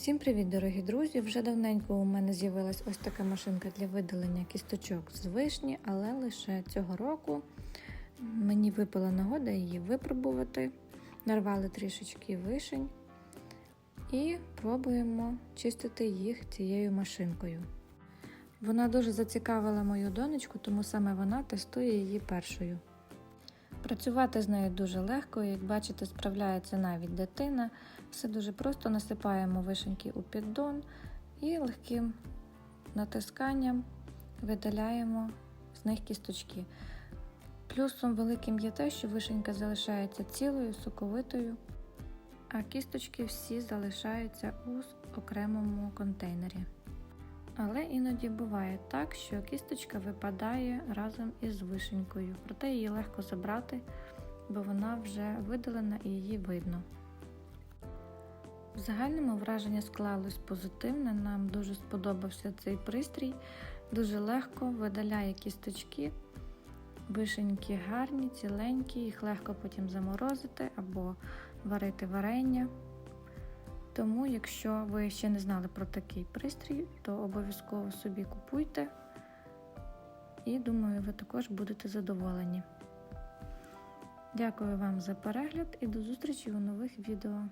Всім привіт, дорогі друзі! Вже давненько у мене з'явилась ось така машинка для видалення кісточок з вишні, але лише цього року мені випала нагода її випробувати. Нарвали трішечки вишень і пробуємо чистити їх цією машинкою. Вона дуже зацікавила мою донечку, тому саме вона тестує її першою. Працювати з нею дуже легко, як бачите, справляється навіть дитина. Все дуже просто насипаємо вишеньки у піддон і легким натисканням видаляємо з них кісточки. Плюсом великим є те, що вишенька залишається цілою, соковитою, а кісточки всі залишаються у окремому контейнері. Але іноді буває так, що кісточка випадає разом із вишенькою, проте її легко забрати, бо вона вже видалена і її видно. В загальному враження склалось позитивне, нам дуже сподобався цей пристрій, дуже легко видаляє кісточки, вишеньки гарні, ціленькі, їх легко потім заморозити або варити варення. Тому, якщо ви ще не знали про такий пристрій, то обов'язково собі купуйте. І думаю, ви також будете задоволені. Дякую вам за перегляд і до зустрічі у нових відео.